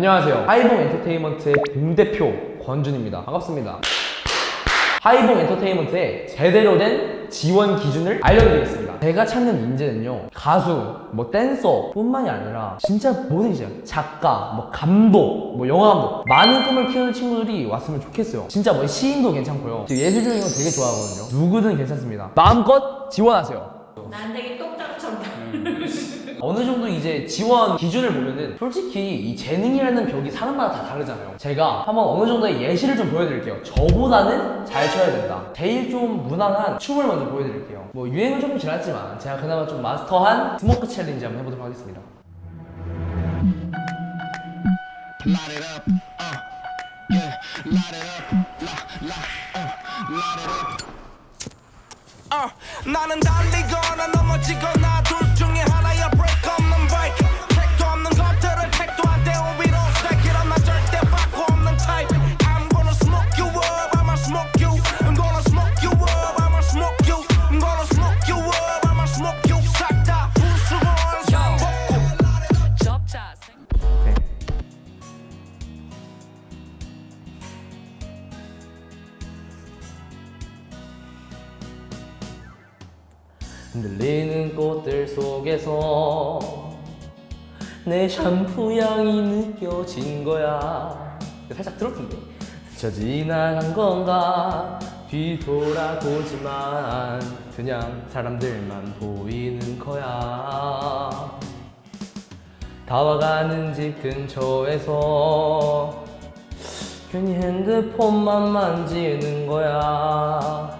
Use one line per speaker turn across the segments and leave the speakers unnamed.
안녕하세요. 하이봉 엔터테인먼트의 공대표 권준입니다. 반갑습니다. 하이봉 엔터테인먼트의 제대로 된 지원 기준을 알려드리겠습니다. 제가 찾는 인재는요, 가수, 뭐 댄서 뿐만이 아니라 진짜 모든 인재, 작가, 뭐 감독, 뭐 영화 감독, 많은 꿈을 키우는 친구들이 왔으면 좋겠어요. 진짜 뭐 시인도 괜찮고요. 예술적인 거 되게 좋아하거든요. 누구든 괜찮습니다. 마음껏 지원하세요.
난 되게 똑딱 쳤다.
어느 정도 이제 지원 기준을 보면은 솔직히 이 재능이라는 벽이 사람마다 다 다르잖아요. 제가 한번 어느 정도의 예시를 좀 보여드릴게요. 저보다는 잘 춰야 된다. 제일 좀 무난한 춤을 먼저 보여드릴게요. 뭐 유행은 조금 지났지만 제가 그나마 좀 마스터한 스모크 챌린지 한번 해보도록 하겠습니다.
Light it up, uh, yeah, light it up, la, la, uh, light it up. 어, 나는 달리거나 넘어지거나 둘 중에 하나야 break 없
흔들리는 꽃들 속에서 내 샴푸 향이 느껴진 거야. 살짝 들었던데? 스쳐 지나간 건가? 뒤돌아보지만 그냥 사람들만 보이는 거야. 다와가는 집 근처에서 괜히 핸드폰만 만지는 거야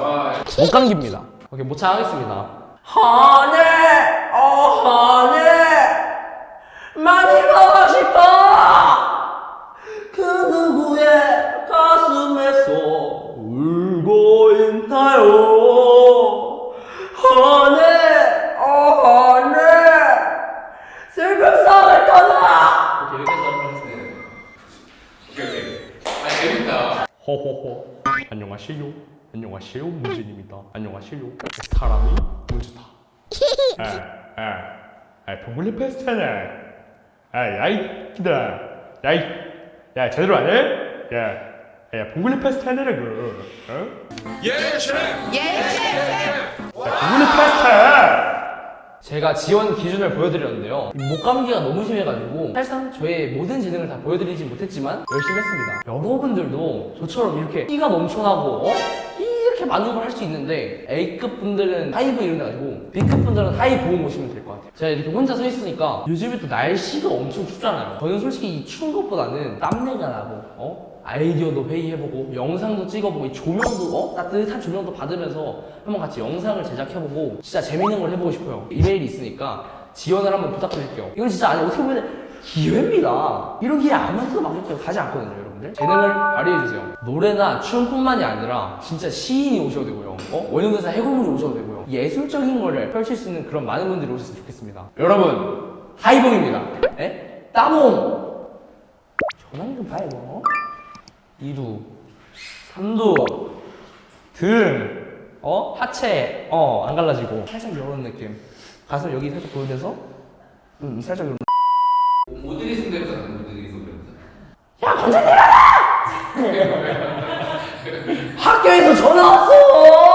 아,
못 감깁니다. 오케이 모창 하겠습니다. 하늘, 어 하늘, 많이 가고 싶어. 그 누구의 가슴에서 울고 있나요? 하늘, 어 하늘, 슬픈 성을 떠나. 오케이 여기까지 하겠습니다.
오케이 오케이 아 재밌다
호호호 안녕하세요 안녕하세요. 문진입니다. 안녕하세요. 사람이 문제다. 에 에에 봉글리 페스타네. 에 야이 기다. 야이 야 제대로 안 해? 야야 봉글리 페스타네라고 어? 봉글리 페스타 제가 지원 기준을 보여드렸는데요. 목감기가 너무 심해가지고 사실상 저의 모든 재능을 다 보여드리지 못했지만 열심히 했습니다. 여러분들도 저처럼 이렇게 끼가 넘쳐나고 어? 이렇게 많은 걸 할 수 있는데 A급 분들은 하이브 이런 데 가지고 B급 분들은 하이 보험 오시면 될 것 같아요. 제가 이렇게 혼자 서 있으니까 요즘에 또 날씨가 엄청 춥잖아요. 저는 솔직히 이 추운 것보다는 땀내가 나고 어? 아이디어도 회의해보고 영상도 찍어보고 이 조명도 어? 따뜻한 조명도 받으면서 한번 같이 영상을 제작해보고 진짜 재밌는 걸 해보고 싶어요. 이메일이 있으니까 지원을 한번 부탁드릴게요. 이건 진짜 아니 어떻게 보면 기회입니다. 이런 기회 아무한테도 맡길 가지 않거든요 여러분들. 재능을 발휘해주세요. 노래나 춤뿐만이 아니라 진짜 시인이 오셔도 되고요. 어? 원형대사 해골물이 오셔도 되고요. 예술적인 거를 펼칠 수 있는 그런 많은 분들이 오셨으면 좋겠습니다. 여러분 하이봉입니다. 에? 따봉! 전화기 좀 봐요 뭐. 2두, 3두, 등, 어? 하체, 어, 안 갈라지고. 살짝 이런 느낌. 가슴 여기 살짝 보여면서, 음, 살짝 이런.
모델이 성대모사 모델이 성대모사
야, 건져 내려라! 학교에서 전화 왔어!